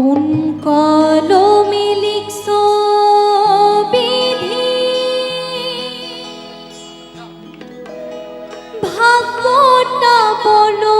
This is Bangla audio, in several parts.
কোন কলমে লিখছো বিধি ভাবটা বলো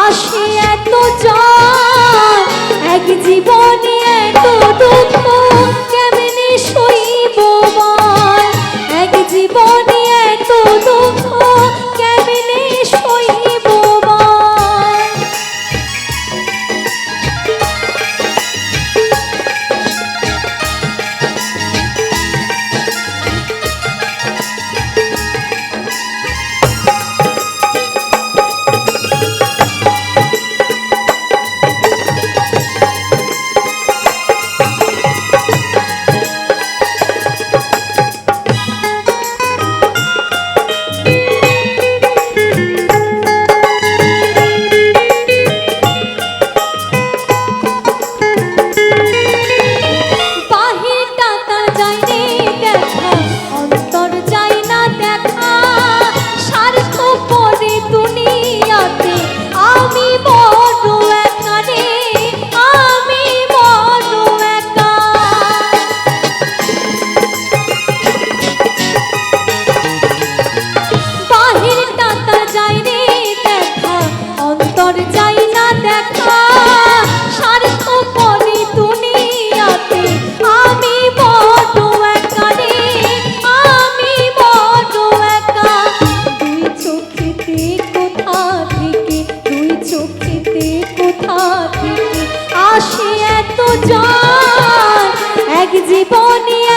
আসে এত জন এক জীবনে এত দুঃখ কেমনে সই আসি এত জন এক জীবনী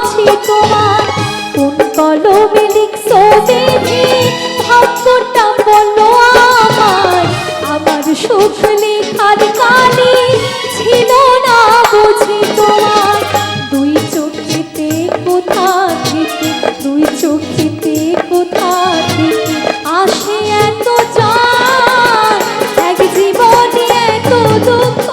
বুঝি তোমার কোন কলমে লিখছো বেবি ভাগ্যটা বলো আমার আমার সুখ লেখার কালি ছিল না বুঝি তোমার। দুই চোখেতে কোথা থেকে, দুই চোখেতে কোথা থেকে আসে এত চার। এক জীবনে এত দুঃখ